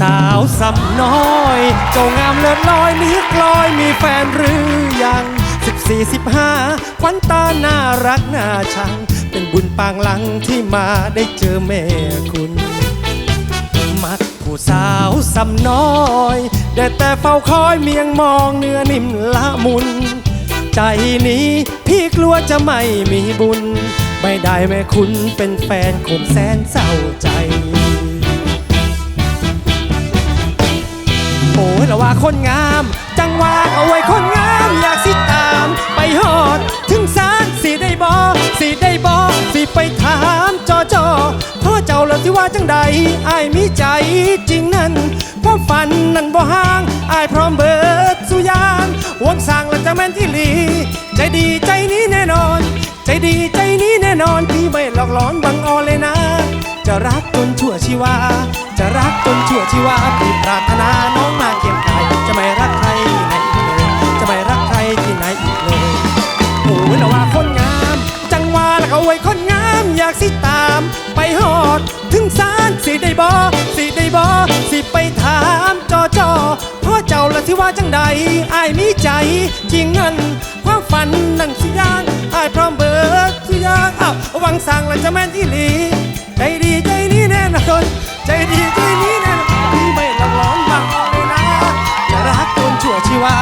สาวซ้ำน้อยเจ้างามเลิศลอยเลือกลอยมีแฟนหรือยังสิบสี่สิบห้าควันตาน่ารักน่าชัง เป็นบุญปางหลังที่มาได้เจอแม่คุณ มักผู้สาวซ้ำน้อยได้แต่เฝ้าคอยเมียงมองเนื้อนิ่มละมุน ใจนี้พี่กลัวจะไม่มีบุญ ไม่ได้แม่คุณเป็นแฟนคงแสนเศร้าใจ ว่าคนงาม จังว่าเอาไว้คนงาม อยากสิตาม ไปหอด ถึงสารสิได้บอสิได้บอสิไปถามจอจอพ่อเจ้าละที่ว่าจังใดอายมีใจจริงนั้นความฝันนั้นบ่ห่างอายพร้อมเบิดสุยางหวงสั่งและจะแม่นที่หลี ใจดีใจนี้แน่นอน ใจดีใจนี้แน่นอนพี่ไม่หลอกหลอนบังออนเลยนะ จะรักจนชั่วชีวา จะรักจนชั่วชีวาพี่ปรารถนาน้องมาเคียงกายจะไม่รักใครที่ไหนอีกเลย จะไม่รักใครที่ไหนอีกเลยโอ้ยละว่าคนงาม จังว่าละเขาไว้คนงามอยากสิตาม ไปหอด ถึงสารสิได้บอสิได้บอสิไปถามจอจอพ่อเจ้าละที่ว่าจังใดอายมีใจจริงเงินความฝันนั่นสิย่างอายพร้อมเบิดสิย่างอ้าวหวังสั่งละจะแม่นที่หลี ใจดีใจนี้แน่นอนใจดีใจนี้แน่นอนพี่ไม่หลอกหลอนบังเอาเลยนะจะรักจนชั่วชีวา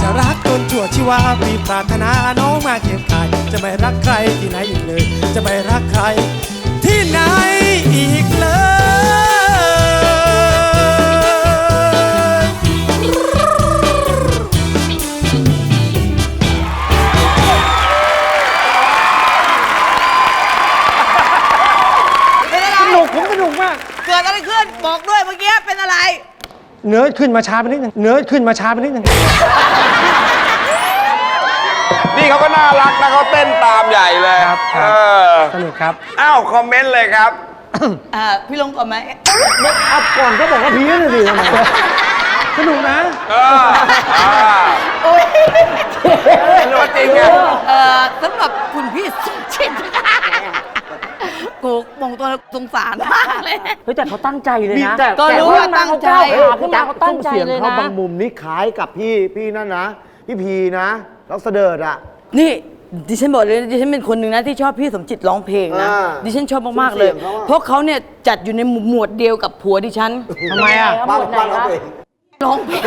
จะรักจนชั่วชีวาพี่ปรารถนาน้องมาเคียงกายจะไม่รักใครที่ไหนอีกเลย จะไม่รักใครที่ไหนอีกเลยาก เกิดอะไรขึ้นบอกด้วยเมื่อกี้เป็นอะไร เนื้อขึ้นมาช้าไปนิดนึงเนื้อขึ้นมาช้าไปนิดนึงนี่เขาก็น่ารักนะเขาเต้นตามใหญ่เลยครับคเอรับอสนุกครับอ้าวคอมเมนต์เลยครับ อ่า พี่ลงก่อนไหมอัพก่อนก็บอกว่าพีนั่นสิทำไมสนุกนะ เอออ่ารู้จริงไง เอ่อสำหรับคุณพี่สุชิน กูมองตัวสงสารมากเลย เฮ้ยแต่เขาตั้งใจเลยนะก็รู้ว่าตั้งใจเขาขึ้นมาเขาตั้งใจเสียงเลยเขานะบางมุมนี่คล้ายกับพี่พี่นั่นนะ พี่พีนะล็อกเสดิร์ดอะนี่ดิฉันบอกเลยนะดิฉันเป็นคนหนึ่งนะที่ชอบพี่สมจิตร้องเพลงนะอ่าดิฉันชอบมากๆเลย เสียงเขาอะ เพราะเขาเนี่ยจัดอยู่ในหมวดเดียวกับผัวดิฉันทำไมอะ บ้างบ้างเขาเองร้องเพลง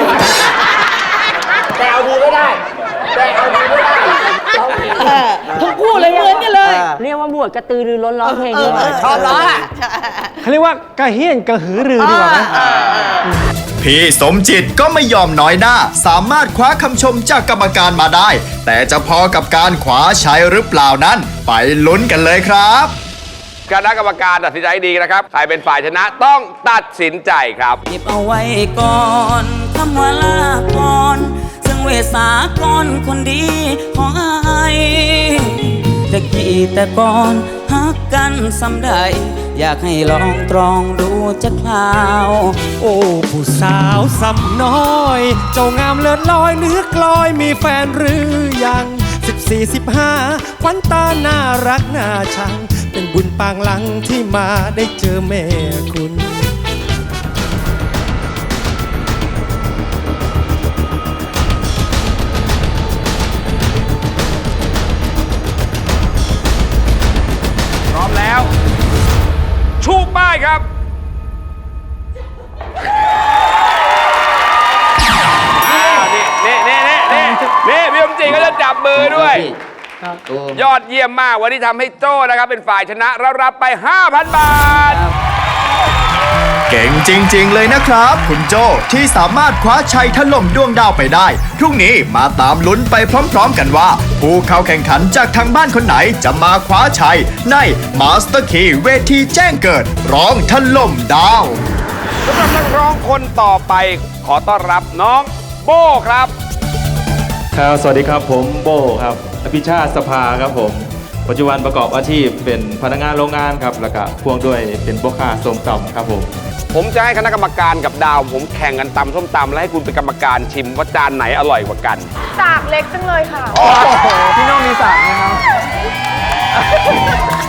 แต่เอาดีไม่ได้ แต่เอาดีไม่ได้ เออทั้งคู่เลยเหมือนกันเลย เรียกว่าบวชกระตือรือร้นร้องเพลงเอด้อวยชอบร้องอะเขาเรียกว่ากระเฮี้ยนกระหือรือดีกว่าไหมพี่สมจิตก็ไม่ยอมน้อยหน้า สามารถคว้าคำชมจากกรรมการมาได้ แต่จะพอกับการคว้าชัยหรือเปล่านั้น ไปลุ้นกันเลยครับคณะกรรมการตัดสินใจดีนะครับ ใครเป็นฝ่ายชนะต้องตัดสินใจครับเก็บเอาไว้ก่อนคำว่าลา เวสากรคนดีของอายแต่กี่แต่ก่อนฮักกันสำใด อยากให้ลองตรองดูจะคราว โอ้ผู้สาวซ้ำน้อย เจ้างามเลิศลอยเลือกลอยมีแฟนหรือยังสิบสี่สิบห้าควันตาน่ารักน่าชัง เป็นบุญปางหลังที่มาได้เจอแม่คุณ จิตก็จะจับมือด้วย ยอดเยี่ยมมากวันนี้ทำให้โจ้นะครับ เป็นฝ่ายชนะแล้วรับไป 5,000 บาท เก่งจริง ๆ เลยนะครับ คุณโจที่สามารถคว้าชัยถล่มดวงดาวไปได้ พรุ่งนี้มาตามลุ้นไปพร้อม ๆ กันว่า ผู้เข้าแข่งขันจากทางบ้านคนไหนจะมาคว้าชัย ใน Master Key เวทีแจ้งเกิด ร้องถล่มดาวสำหรับนักร้องคนต่อไปขอต้อนรับน้องโบ้ครับ ครับ สวัสดีครับผมโบครับอภิชาติสภาครับผม ปัจจุบันประกอบอาชีพเป็นพนักงานโรงงานครับ แล้วก็พ่วงด้วยเป็นพ่อค้าส้มตำครับผม ผมจะให้คณะกรรมการกับดาว ผมแข่งกันตำส้มตำแล้วให้คุณเป็นกรรมการชิมว่าจานไหนอร่อยกว่ากัน สากเล็กจังเลยค่ะ พี่น้องมีสากไหมครับ